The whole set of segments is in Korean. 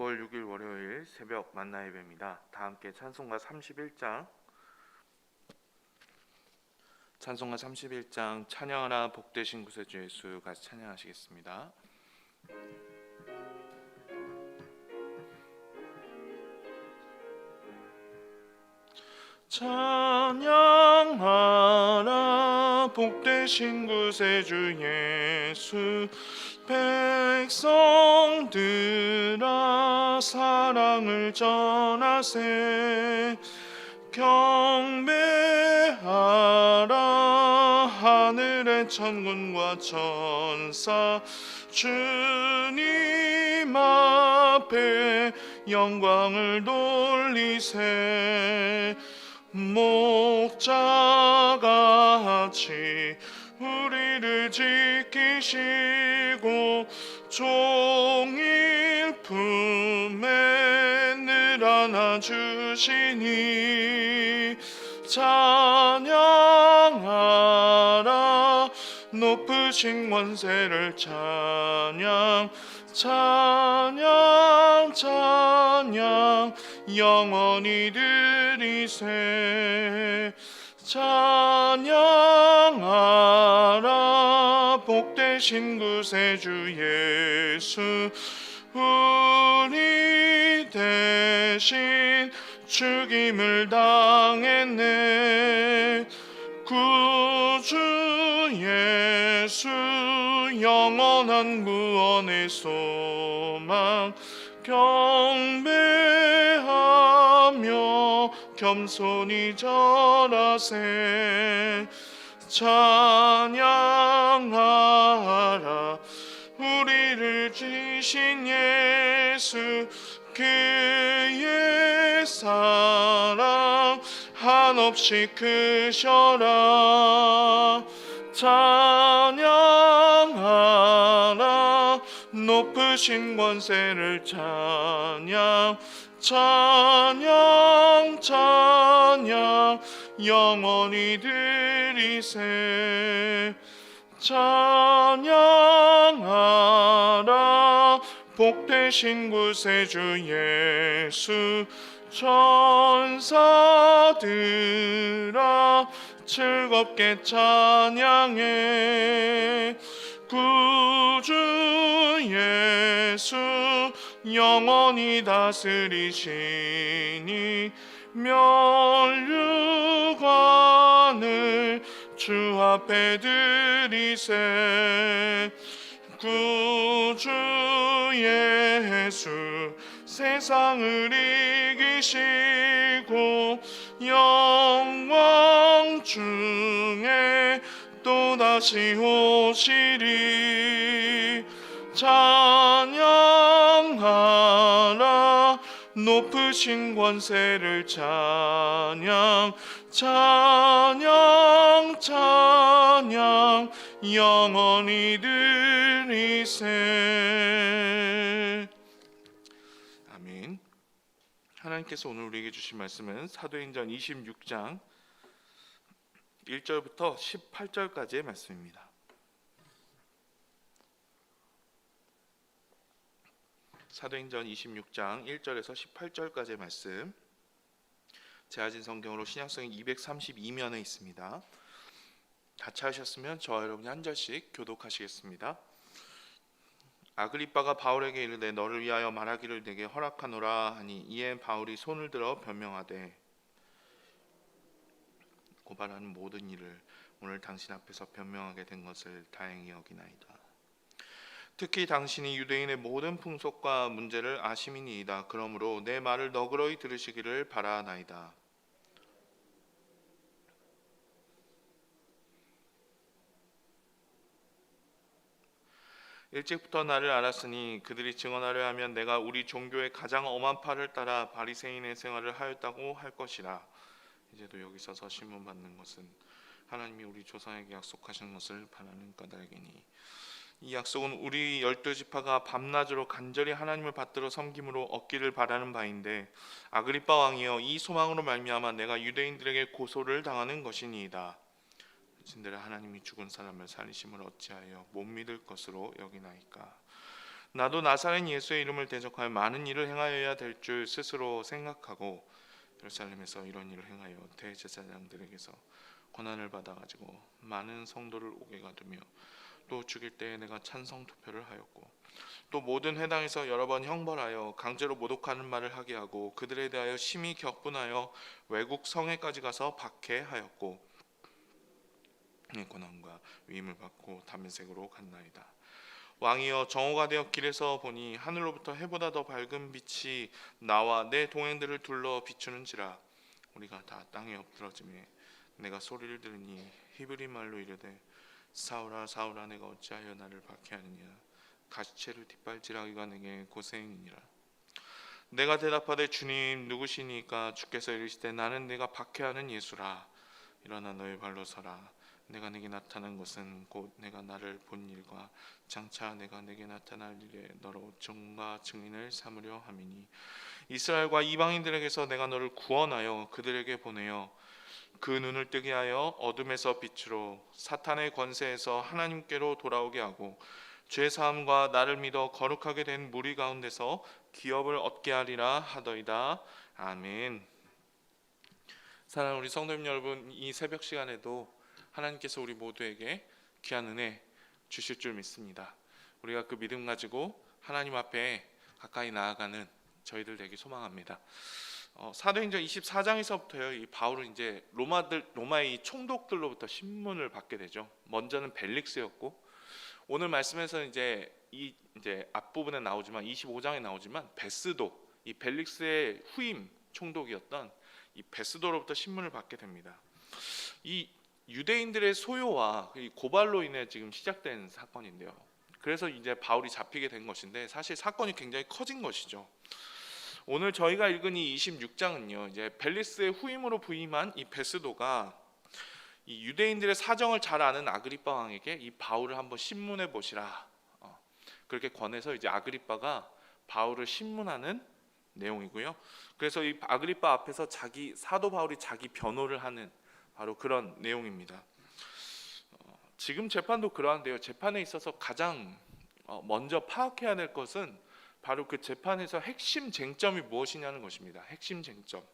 9월 6일 월요일 새벽 만나 예배입니다. 다 함께 찬송가 31장 찬송가 31장 찬양하라 복되신 구세주 예수 같이 찬양하시겠습니다. 찬양하라 복되신 구세주 예수 백성들아 사랑을 전하세. 경배하라 하늘의 천군과 천사. 주님 앞에 영광을 돌리세. 목자같이 우리 를 지키시고 종일 품에 늘 안아주시니 찬양하라. 높으신 권세를 찬양 찬양 찬양. 영원히 드리세 찬양하라 복되신 구세주 예수 우리 대신 죽임을 당했네. 구주 예수 영원한 구원의 소망 경배하며 겸손히 절하세. 찬양하라. 우리를 지신 예수 그의 사랑 한없이 크셔라. 찬양하라. 높으신 권세를 찬양 찬양 찬양 영원히 드리세. 찬양하라 복되신 구세주 예수 천사들아 즐겁게 찬양해 구주 예수 영원히 다스리시니 멸류관을 주 앞에 드리세. 구주 예수 세상을 이기시고 영광 중에 또 다시 오시리 찬양하라. 높으신 권세를 찬양 찬양 찬양 영원히 드리세. 아멘. 하나님께서 오늘 우리에게 주신 말씀은 사도행전 26장 1절부터 18절까지의 말씀입니다. 사도행전 26장 1절에서 18절까지의 말씀 제아진 성경으로 신약성이 232면에 있습니다. 다 찾으셨으면 저와 여러분이 한 절씩 교독하시겠습니다. 아그리빠가 바울에게 이르되 너를 위하여 말하기를 내게 허락하노라 하니 이에 바울이 손을 들어 변명하되 고발하는 모든 일을 오늘 당신 앞에서 변명하게 된 것을 다행히 여기나이다. 특히 당신이 유대인의 모든 풍속과 문제를 아심이니이다. 그러므로 내 말을 너그러이 들으시기를 바라나이다. 일찍부터 나를 알았으니 그들이 증언하려 하면 내가 우리 종교의 가장 엄한 팔을 따라 바리새인의 생활을 하였다고 할 것이라. 이제도 여기 서서 신문 받는 것은 하나님이 우리 조상에게 약속하신 것을 바라는 까닭이니 이 약속은 우리 열두 지파가 밤낮으로 간절히 하나님을 받들어 섬김으로 얻기를 바라는 바인데 아그리빠 왕이여 이 소망으로 말미암아 내가 유대인들에게 고소를 당하는 것이니이다. 신들의 하나님이 죽은 사람을 살리심을 어찌하여 못 믿을 것으로 여기나이까 나도 나사렛 예수의 이름을 대적하여 많은 일을 행하여야 될 줄 스스로 생각하고 예루살렘에서 이런 일을 행하여 대제사장들에게서 권한을 받아가지고 많은 성도를 오게 가두며 또 죽일 때에 내가 찬성 투표를 하였고 또 모든 회당에서 여러 번 형벌하여 강제로 모독하는 말을 하게 하고 그들에 대하여 심히 격분하여 외국 성에까지 가서 박해하였고 이 권한과 위임을 받고 담메색으로 갔나이다. 왕이여 정오가 되어 길에서 보니 하늘로부터 해보다 더 밝은 빛이 나와 내 동행들을 둘러 비추는지라. 우리가 다 땅에 엎드러짐에 내가 소리를 들으니 히브리 말로 이르되 사울아 사울아 내가 어찌하여 나를 박해하느냐? 가시채를 뒷발질하기가 내게 고생이니라. 내가 대답하되 주님 누구시니까 주께서 이르시되 나는 내가 박해하는 예수라. 일어나 너의 발로 서라 내가 내게 나타난 것은 곧 내가 나를 본 일과 장차 내가 내게 나타날 일에 너로 증과 증인을 삼으려 함이니 이스라엘과 이방인들에게서 내가 너를 구원하여 그들에게 보내어 그 눈을 뜨게 하여 어둠에서 빛으로 사탄의 권세에서 하나님께로 돌아오게 하고 죄 사함과 나를 믿어 거룩하게 된 무리 가운데서 기업을 얻게 하리라 하더이다 아멘. 사랑하는 우리 성도님 여러분, 이 새벽 시간에도 하나님께서 우리 모두에게 귀한 은혜 주실 줄 믿습니다. 우리가 그 믿음 가지고 하나님 앞에 가까이 나아가는 저희들 되기 소망합니다. 어, 사도행전 24장에서부터요. 이 바울은 이제 로마들 로마의 이 총독들로부터 신문을 받게 되죠. 먼저는 벨릭스였고 오늘 말씀에서 이제 이 이제 앞부분에 나오지만 25장에 나오지만 베스도 이 벨릭스의 후임 총독이었던 이 베스도로부터 신문을 받게 됩니다. 이 유대인들의 소요와 이 고발로 인해 지금 시작된 사건인데요. 그래서 이제 바울이 잡히게 된 것인데 사실 사건이 굉장히 커진 것이죠. 오늘 저희가 읽은 이 26장은요. 이제 벨리스의 후임으로 부임한 이 베스도가 이 유대인들의 사정을 잘 아는 아그리빠 왕에게 이 바울을 한번 신문해 보시라. 어, 그렇게 권해서 이제 아그리빠가 바울을 신문하는 내용이고요. 그래서 이 아그리빠 앞에서 자기 사도 바울이 자기 변호를 하는 바로 그런 내용입니다. 어, 지금 재판도 그러한데요. 재판에 있어서 가장 어, 먼저 파악해야 될 것은 바로 그 재판에서 핵심 쟁점이 무엇이냐는 것입니다. 핵심 쟁점.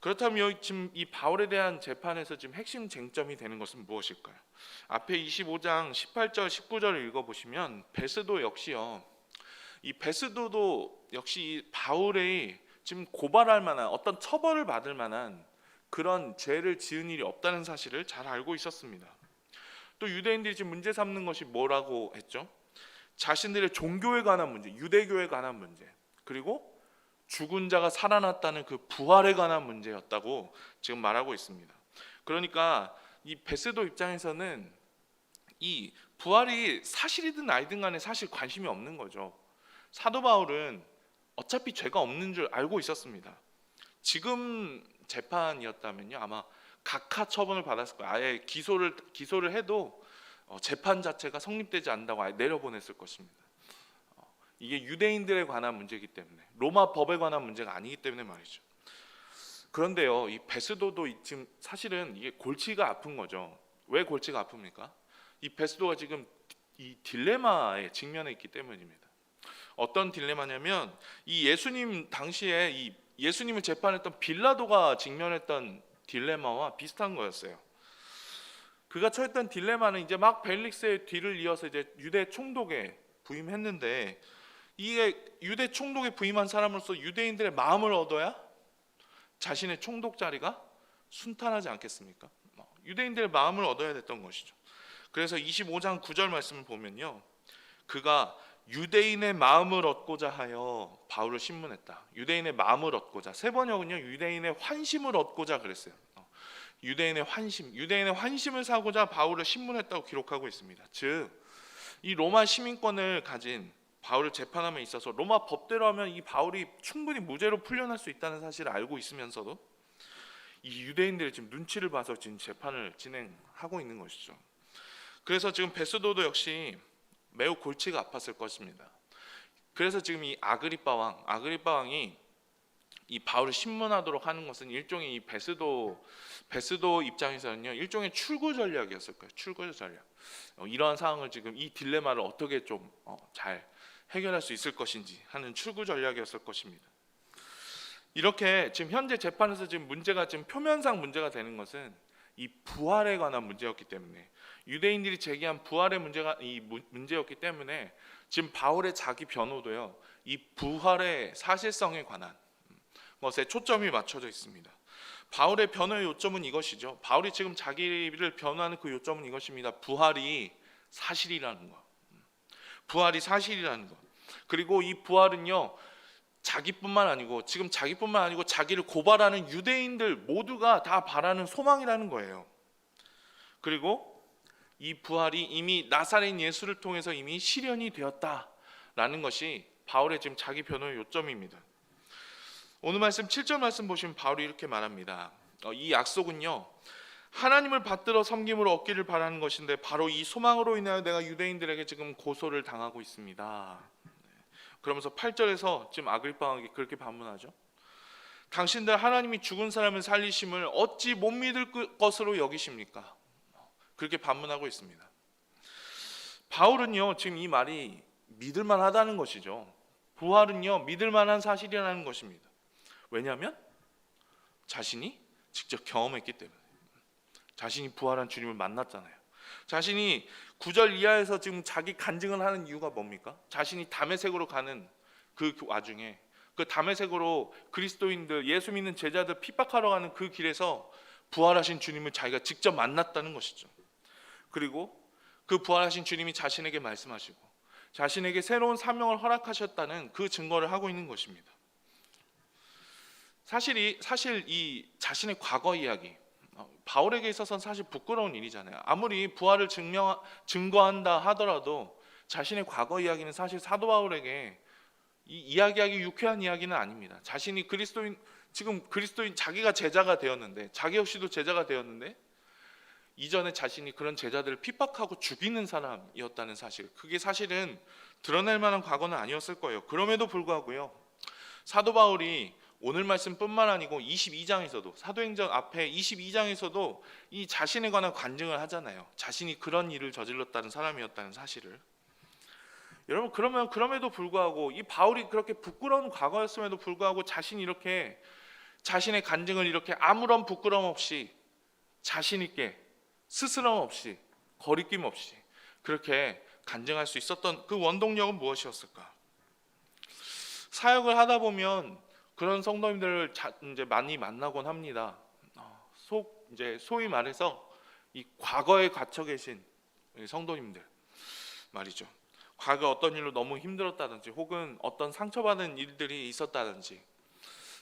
그렇다면 지금 이 바울에 대한 재판에서 지금 핵심 쟁점이 되는 것은 무엇일까요? 앞에 25장 18절 19절을 읽어 보시면 베스도 역시요. 이 베스도도 역시 이 바울의 지금 고발할 만한 어떤 처벌을 받을 만한 그런 죄를 지은 일이 없다는 사실을 잘 알고 있었습니다. 또 유대인들이 지금 문제 삼는 것이 뭐라고 했죠? 자신들의 종교에 관한 문제, 유대교에 관한 문제, 그리고 죽은 자가 살아났다는 그 부활에 관한 문제였다고 지금 말하고 있습니다. 그러니까 이 베스도 입장에서는 이 부활이 사실이든 아니든 간에 사실 관심이 없는 거죠. 사도 바울은 어차피 죄가 없는 줄 알고 있었습니다. 지금 재판이었다면요 아마 각하 처분을 받았을 거예요. 아예 기소를 기소를 해도 어, 재판 자체가 성립되지 않는다고 아예 내려보냈을 것입니다. 어, 이게 유대인들에 관한 문제이기 때문에 로마 법에 관한 문제가 아니기 때문에 말이죠. 그런데요, 이 베스도도 지금 사실은 이게 골치가 아픈 거죠. 왜 골치가 아픕니까? 이 베스도가 지금 이 딜레마에 직면해 있기 때문입니다. 어떤 딜레마냐면 이 예수님 당시에 이 예수님을 재판했던 빌라도가 직면했던 딜레마와 비슷한 거였어요. 그가 처했던 딜레마는 이제 막 벨릭스의 뒤를 이어서 이제 유대 총독에 부임했는데 이게 유대 총독에 부임한 사람으로서 유대인들의 마음을 얻어야 자신의 총독 자리가 순탄하지 않겠습니까? 뭐, 유대인들의 마음을 얻어야 됐던 것이죠. 그래서 25장 9절 말씀을 보면요. 그가 유대인의 마음을 얻고자 하여 바울을 신문했다. 유대인의 마음을 얻고자. 세 번역은요. 유대인의 환심을 얻고자 그랬어요. 어, 유대인의 환심, 유대인의 환심을 사고자 바울을 신문했다고 기록하고 있습니다. 즉, 이 로마 시민권을 가진 바울을 재판함에 있어서 로마 법대로 하면 이 바울이 충분히 무죄로 풀려날 수 있다는 사실을 알고 있으면서도 이 유대인들이 지금 눈치를 봐서 지금 재판을 진행하고 있는 것이죠. 그래서 지금 베스도도 역시 매우 골치가 아팠을 것입니다. 그래서 지금 이 아그리빠 왕, 아그리빠 왕이 이 바울을 신문하도록 하는 것은 일종의 이 베스도 베스도 입장에서는요 일종의 출구 전략이었을 거예요. 출구 전략. 어, 이러한 상황을 지금 이 딜레마를 어떻게 좀잘 해결할 수 있을 것인지 하는 출구 전략이었을 것입니다. 이렇게 지금 현재 재판에서 지금 문제가 지금 표면상 문제가 되는 것은 이 부활에 관한 문제였기 때문에 유대인들이 제기한 부활의 문제가 이 무- 문제였기 때문에 지금 바울의 자기 변호도요 이 부활의 사실성에 관한 것에 초점이 맞춰져 있습니다. 바울의 변호의 요점은 이것이죠. 바울이 지금 자기를 변호하는 그 요점은 이것입니다. 부활이 사실이라는 것. 부활이 사실이라는 것. 그리고 이 부활은요. 자기뿐만 아니고 지금 자기뿐만 아니고 자기를 고발하는 유대인들 모두가 다 바라는 소망이라는 거예요. 그리고 이 부활이 이미 나사렛 예수를 통해서 이미 실현이 되었다라는 것이 바울의 지금 자기 변호의 요점입니다. 오늘 말씀 7절 말씀 보시면 바울이 이렇게 말합니다. 어, 이 약속은요. 하나님을 받들어 섬김으로 얻기를 바라는 것인데 바로 이 소망으로 인하여 내가 유대인들에게 지금 고소를 당하고 있습니다. 네. 그러면서 8절에서 지금 아글바왕이 그렇게 반문하죠. 당신들 하나님이 죽은 사람을 살리심을 어찌 못 믿을 그- 것으로 여기십니까? 그렇게 반문하고 있습니다. 바울은요 지금 이 말이 믿을만 하다는 것이죠. 부활은요 믿을만 한 사실이라는 것입니다. 왜냐하면 자신이 직접 경험했기 때문에 자신이 부활한 주님을 만났잖아요. 자신이 구절 이하에서 지금 자기 간증을 하는 이유가 뭡니까? 자신이 담에색으로 가는 그 와중에 그 담에색으로 그리스도인들 예수 믿는 제자들 핍박하러 가는 그 길에서 부활하신 주님을 자기가 직접 만났다는 것이죠. 그리고 그 부활하신 주님이 자신에게 말씀하시고 자신에게 새로운 사명을 허락하셨다는 그 증거를 하고 있는 것입니다. 사실 이 사실 이 자신의 과거 이야기 어, 바울에게 있어서는 사실 부끄러운 일이잖아요. 아무리 부활을 증명 증거한다 하더라도 자신의 과거 이야기는 사실 사도 바울에게 이 이야기하기 유쾌한 이야기는 아닙니다. 자신이 그리스도인 지금 그리스도인 자기가 제자가 되었는데 자기 역시도 제자가 되었는데 이전에 자신이 그런 제자들을 핍박하고 죽이는 사람이었다는 사실 그게 사실은 드러낼 만한 과거는 아니었을 거예요. 그럼에도 불구하고요. 사도 바울이 오늘 말씀뿐만 아니고 22장에서도 사도행전 앞에 22장에서도 이 자신에 관한 관증을 하잖아요. 자신이 그런 일을 저질렀다는 사람이었다는 사실을. 여러분 그러면 그럼에도 불구하고 이 바울이 그렇게 부끄러운 과거였음에도 불구하고 자신이 이렇게 자신의 간증을 이렇게 아무런 부끄러움 없이 자신 있게 스스럼 없이 거리낌 없이 그렇게 간증할 수 있었던 그 원동력은 무엇이었을까? 사역을 하다 보면 그런 성도님들을 자, 이제 많이 만나곤 합니다. 어, 속 이제 소위 말해서 이 과거에 갇혀 계신 이 성도님들 말이죠. 과거 어떤 일로 너무 힘들었다든지 혹은 어떤 상처받은 일들이 있었다든지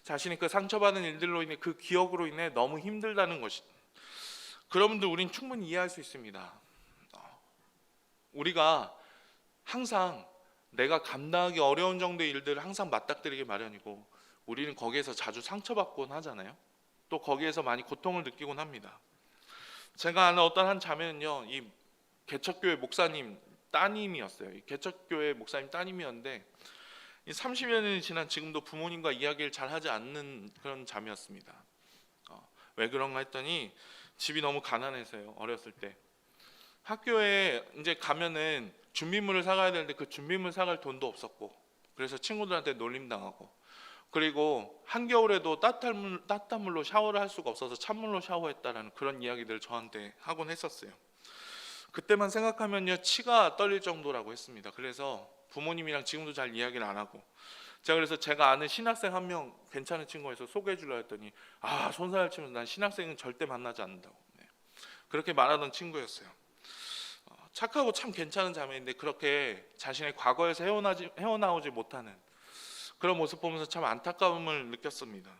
자신이 그 상처받은 일들로 인해 그 기억으로 인해 너무 힘들다는 것이 그런 분들 우린 충분히 이해할 수 있습니다. 어, 우리가 항상 내가 감당하기 어려운 정도의 일들을 항상 맞닥뜨리기 마련이고 우리는 거기에서 자주 상처받곤 하잖아요. 또 거기에서 많이 고통을 느끼곤 합니다. 제가 아는 어떤 한 자매는요, 이 개척교회 목사님 따님이었어요. 이 개척교회 목사님 따님이었는데 이 30여 년이 지난 지금도 부모님과 이야기를 잘 하지 않는 그런 자매였습니다. 어, 왜 그런가 했더니 집이 너무 가난해서요. 어렸을 때 학교에 이제 가면은 준비물을 사가야 되는데 그 준비물 사갈 돈도 없었고 그래서 친구들한테 놀림 당하고 그리고 한겨울에도 따뜻한, 물, 따뜻한 물로 샤워를 할 수가 없어서 찬물로 샤워했다라는 그런 이야기들을 저한테 하곤 했었어요. 그때만 생각하면요 치가 떨릴 정도라고 했습니다. 그래서 부모님이랑 지금도 잘 이야기를 안 하고 제가 그래서 제가 아는 신학생 한 명 괜찮은 친구에서 소개해 주려 했더니 아 손살을 치면서 난 신학생은 절대 만나지 않는다고 네. 그렇게 말하던 친구였어요. 어, 착하고 참 괜찮은 자매인데 그렇게 자신의 과거에서 헤어나지, 헤어나오지 못하는 그런 모습 보면서 참 안타까움을 느꼈습니다.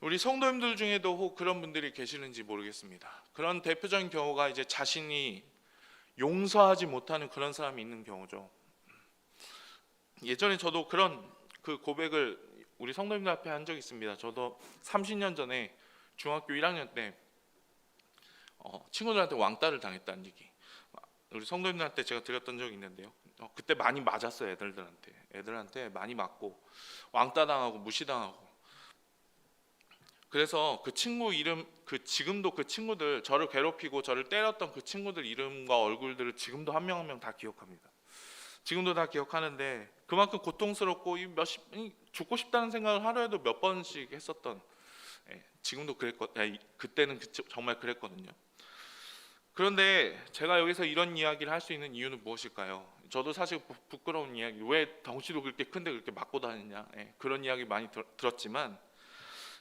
우리 성도님들 중에도 혹 그런 분들이 계시는지 모르겠습니다. 그런 대표적인 경우가 이제 자신이 용서하지 못하는 그런 사람이 있는 경우죠. 예전에 저도 그런 그 고백을 우리 성도님들 앞에 한 적이 있습니다. 저도 30년 전에 중학교 1학년 때 어, 친구들한테 왕따를 당했다는 얘기. 우리 성도님들한테 제가 드렸던 적이 있는데요. 어, 그때 많이 맞았어요 애들들한테. 애들한테 많이 맞고 왕따 당하고 무시당하고. 그래서 그 친구 이름 그 지금도 그 친구들 저를 괴롭히고 저를 때렸던 그 친구들 이름과 얼굴들을 지금도 한 명 한 명 다 기억합니다. 지금도 다 기억하는데 그만큼 고통스럽고 이 몇십 이 죽고 싶다는 생각을 하루에도 몇 번씩 했었던 예, 지금도 그랬거 아, 이- 그때는 그, 정말 그랬거든요. 그런데 제가 여기서 이런 이야기를 할 수 있는 이유는 무엇일까요? 저도 사실 부, 부끄러운 이야기 왜 덩치도 그렇게 큰데 그렇게 맞고 다니냐 예, 그런 이야기 많이 들, 들었지만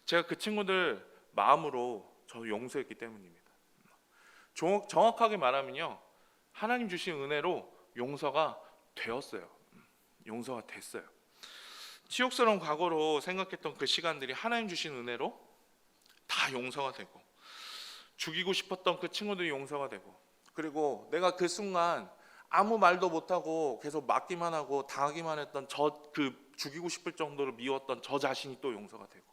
제가 그 친구들 마음으로 저 용서했기 때문입니다. 정, 정확하게 말하면요 하나님 주신 은혜로 용서가 되었어요. 용서가 됐어요. 치욕스러운 과거로 생각했던 그 시간들이 하나님 주신 은혜로 다 용서가 되고 죽이고 싶었던 그 친구들이 용서가 되고 그리고 내가 그 순간 아무 말도 못하고 계속 맞기만 하고 당하기만 했던 저 그 죽이고 싶을 정도로 미웠던 저 자신이 또 용서가 되고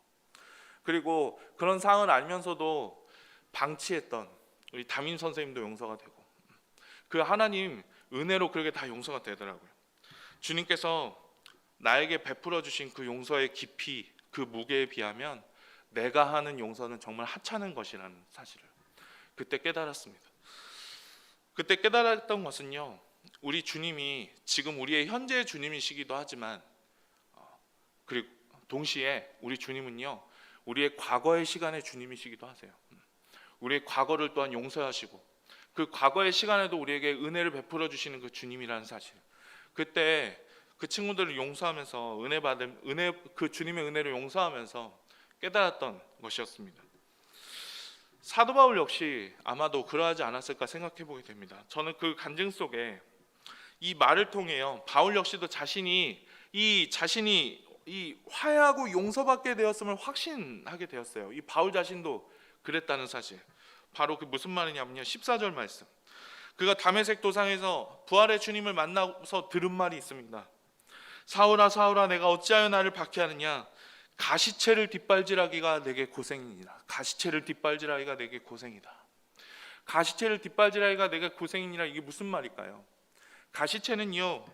그리고 그런 상황을 알면서도 방치했던 우리 담임 선생님도 용서가 되고 그 하나님 은혜로 그렇게 다 용서가 되더라고요. 주님께서 나에게 베풀어 주신 그 용서의 깊이, 그 무게에 비하면 내가 하는 용서는 정말 하찮은 것이라는 사실을 그때 깨달았습니다. 그때 깨달았던 것은요. 우리 주님이 지금 우리의 현재의 주님이시기도 하지만 어, 그리고 동시에 우리 주님은요. 우리의 과거의 시간의 주님이시기도 하세요. 우리의 과거를 또한 용서하시고 그 과거의 시간에도 우리에게 은혜를 베풀어 주시는 그 주님이라는 사실. 그때 그 친구들을 용서하면서 은혜 받은 은혜 그 주님의 은혜를 용서하면서 깨달았던 것이었습니다. 사도 바울 역시 아마도 그러하지 않았을까 생각해 보게 됩니다. 저는 그 간증 속에 이 말을 통해요. 바울 역시도 자신이 이 자신이 이 화해하고 용서받게 되었음을 확신하게 되었어요. 이 바울 자신도 그랬다는 사실. 바로 그 무슨 말이냐면요. 14절 말씀. 그가 담에색 도상에서 부활의 주님을 만나서 들은 말이 있습니다. 사울아 사울아 내가 어찌하여 나를 박해하느냐 가시채를 뒷발질하기가 내게 고생이니라 가시채를 뒷발질하기가 내게 고생이다 가시채를 뒷발질하기가 내게 고생이니라 이게 무슨 말일까요? 가시채는요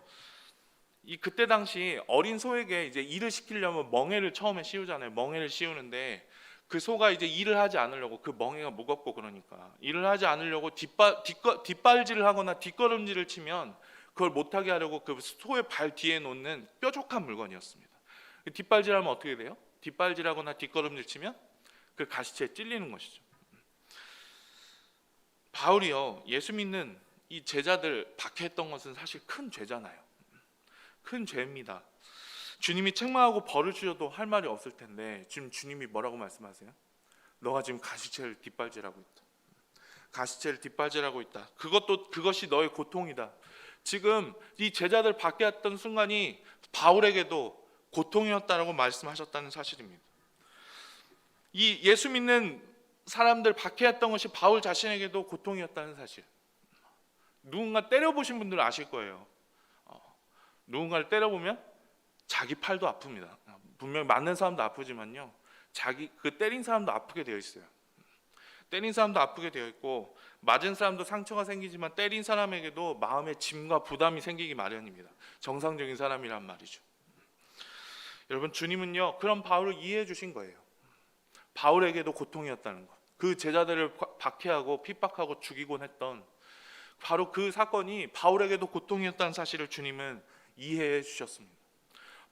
이 그때 당시 어린 소에게 이제 일을 시키려면 멍에를 처음에 씌우잖아요 멍에를 씌우는데 그 소가 이제 일을 하지 않으려고 그 멍에가 무겁고 그러니까 일을 하지 않으려고 뒷발 뒷거, 뒷발질을 하거나 뒷걸음질을 치면 그걸 못하게 하려고 그 소의 발 뒤에 놓는 뾰족한 물건이었습니다. 뒷발질하면 어떻게 돼요? 뒷발질하거나 뒷걸음질 치면 그 가시체에 찔리는 것이죠. 바울이요 예수 믿는 이 제자들 박해했던 것은 사실 큰 죄잖아요. 큰 죄입니다. 주님이 책망하고 벌을 주셔도 할 말이 없을 텐데 지금 주님이 뭐라고 말씀하세요? 너가 지금 가시체를 뒷발질하고 있다. 가시체를 뒷발질하고 있다. 그것도 그것이 너의 고통이다. 지금 이 제자들 밖에 왔던 순간이 바울에게도 고통이었다라고 말씀하셨다는 사실입니다. 이 예수 믿는 사람들 박해했던 것이 바울 자신에게도 고통이었다는 사실. 누군가 때려보신 분들은 아실 거예요. 어, 누군가를 때려보면 자기 팔도 아픕니다. 분명히 맞는 사람도 아프지만요. 자기 그 때린 사람도 아프게 되어 있어요. 때린 사람도 아프게 되어 있고 맞은 사람도 상처가 생기지만 때린 사람에게도 마음의 짐과 부담이 생기기 마련입니다. 정상적인 사람이란 말이죠. 여러분 주님은요 그런 바울을 이해해 주신 거예요. 바울에게도 고통이었다는 것. 그 제자들을 박해하고 핍박하고 죽이곤 했던 바로 그 사건이 바울에게도 고통이었다는 사실을 주님은 이해해 주셨습니다.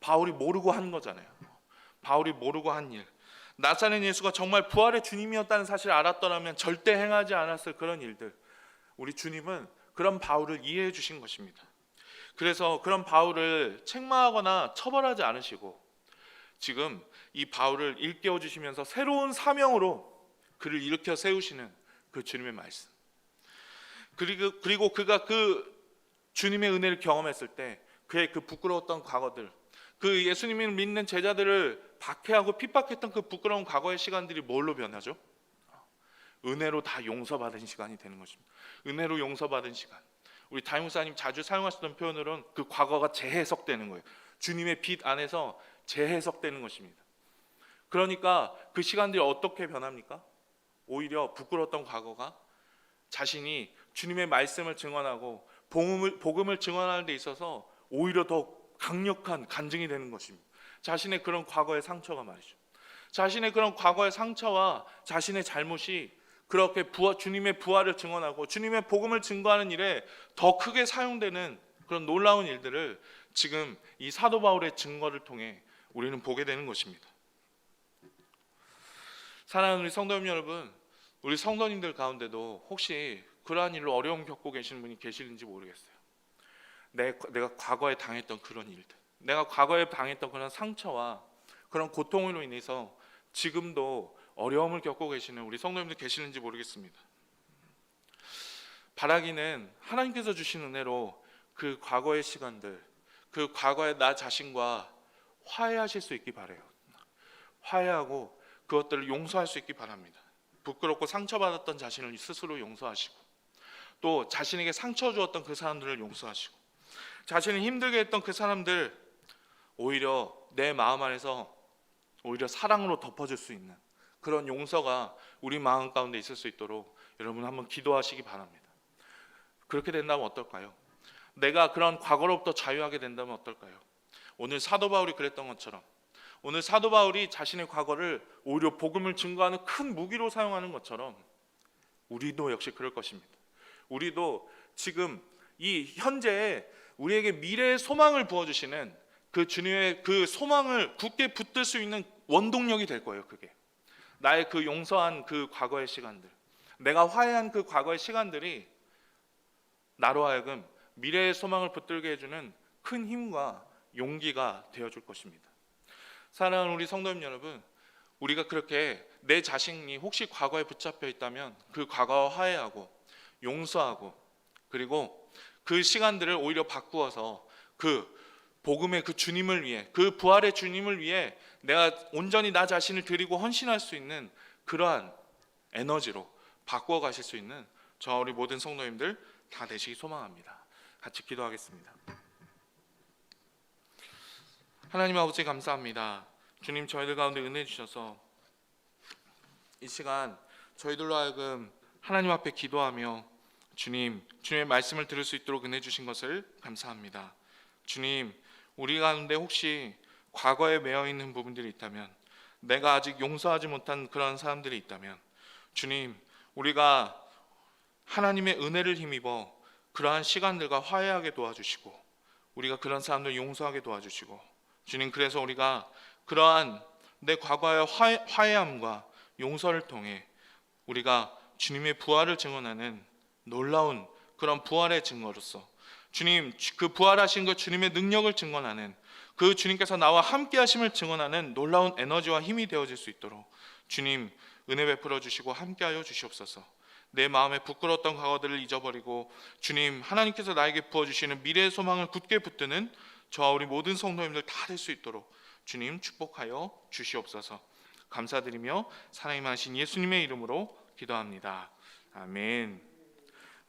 바울이 모르고 한 거잖아요. 바울이 모르고 한 일. 나사렛 예수가 정말 부활의 주님이었다는 사실을 알았더라면 절대 행하지 않았을 그런 일들. 우리 주님은 그런 바울을 이해해 주신 것입니다. 그래서 그런 바울을 책망하거나 처벌하지 않으시고 지금 이 바울을 일깨워 주시면서 새로운 사명으로 그를 일으켜 세우시는 그 주님의 말씀. 그리고 그리고 그가 그 주님의 은혜를 경험했을 때 그의 그 부끄러웠던 과거들, 그 예수님을 믿는 제자들을 박해하고 핍박했던 그 부끄러운 과거의 시간들이 뭘로 변하죠? 은혜로 다 용서받은 시간이 되는 것입니다. 은혜로 용서받은 시간. 우리 다임사님 자주 사용하시던 표현으로는 그 과거가 재해석되는 거예요. 주님의 빛 안에서 재해석되는 것입니다. 그러니까 그 시간들이 어떻게 변합니까? 오히려 부끄러웠던 과거가 자신이 주님의 말씀을 증언하고 복음을, 복음을 증언하는 데 있어서 오히려 더 강력한 간증이 되는 것입니다. 자신의 그런 과거의 상처가 말이죠. 자신의 그런 과거의 상처와 자신의 잘못이 그렇게 부활, 주님의 부활을 증언하고 주님의 복음을 증거하는 일에 더 크게 사용되는 그런 놀라운 일들을 지금 이 사도 바울의 증거를 통해 우리는 보게 되는 것입니다. 사랑하는 우리 성도님 여러분, 우리 성도님들 가운데도 혹시 그러한 일로 어려움 겪고 계시는 분이 계시는지 모르겠어요. 내, 내가 과거에 당했던 그런 일들, 내가 과거에 당했던 그런 상처와 그런 고통으로 인해서 지금도 어려움을 겪고 계시는 우리 성도님들 계시는지 모르겠습니다. 바라기는 하나님께서 주신 은혜로 그 과거의 시간들, 그 과거의 나 자신과 화해하실 수 있기 바래요. 화해하고 그것들을 용서할 수 있기 바랍니다. 부끄럽고 상처받았던 자신을 스스로 용서하시고 또 자신에게 상처 주었던 그 사람들을 용서하시고 자신을 힘들게 했던 그 사람들 오히려 내 마음 안에서 오히려 사랑으로 덮어줄 수 있는 그런 용서가 우리 마음 가운데 있을 수 있도록 여러분 한번 기도하시기 바랍니다. 그렇게 된다면 어떨까요? 내가 그런 과거로부터 자유하게 된다면 어떨까요? 오늘 사도 바울이 그랬던 것처럼 오늘 사도 바울이 자신의 과거를 오히려 복음을 증거하는 큰 무기로 사용하는 것처럼 우리도 역시 그럴 것입니다. 우리도 지금 이 현재에 우리에게 미래의 소망을 부어주시는 그 주님의 그 소망을 굳게 붙들 수 있는 원동력이 될 거예요. 그게 나의 그 용서한 그 과거의 시간들, 내가 화해한 그 과거의 시간들이 나로 하여금 미래의 소망을 붙들게 해주는 큰 힘과 용기가 되어줄 것입니다. 사랑하는 우리 성도님 여러분, 우리가 그렇게 내 자신이 혹시 과거에 붙잡혀 있다면 그 과거와 화해하고 용서하고 그리고 그 시간들을 오히려 바꾸어서 그 복음의 그 주님을 위해 그 부활의 주님을 위해 내가 온전히 나 자신을 드리고 헌신할 수 있는 그러한 에너지로 바꾸어 가실 수 있는 저 우리 모든 성도님들 다 되시기 소망합니다. 같이 기도하겠습니다. 하나님 아버지 감사합니다. 주님 저희들 가운데 은혜 주셔서 이 시간 저희들로 하여금 하나님 앞에 기도하며 주님 주님의 말씀을 들을 수 있도록 은혜 주신 것을 감사합니다. 주님 우리 가운데 혹시 과거에 매여 있는 부분들이 있다면 내가 아직 용서하지 못한 그런 사람들이 있다면 주님 우리가 하나님의 은혜를 힘입어 그러한 시간들과 화해하게 도와주시고 우리가 그런 사람들 용서하게 도와주시고 주님 그래서 우리가 그러한 내 과거의 화해, 화해함과 용서를 통해 우리가 주님의 부활을 증언하는 놀라운 그런 부활의 증거로서 주님 그 부활하신 그 주님의 능력을 증언하는 그 주님께서 나와 함께 하심을 증언하는 놀라운 에너지와 힘이 되어질 수 있도록 주님 은혜 베풀어 주시고 함께 하여 주시옵소서. 내 마음에 부끄러웠던 과거들을 잊어버리고 주님 하나님께서 나에게 부어 주시는 미래의 소망을 굳게 붙드는 저와 우리 모든 성도님들 다 될 수 있도록 주님 축복하여 주시옵소서. 감사드리며 사랑이 많으신 예수님의 이름으로 기도합니다. 아멘.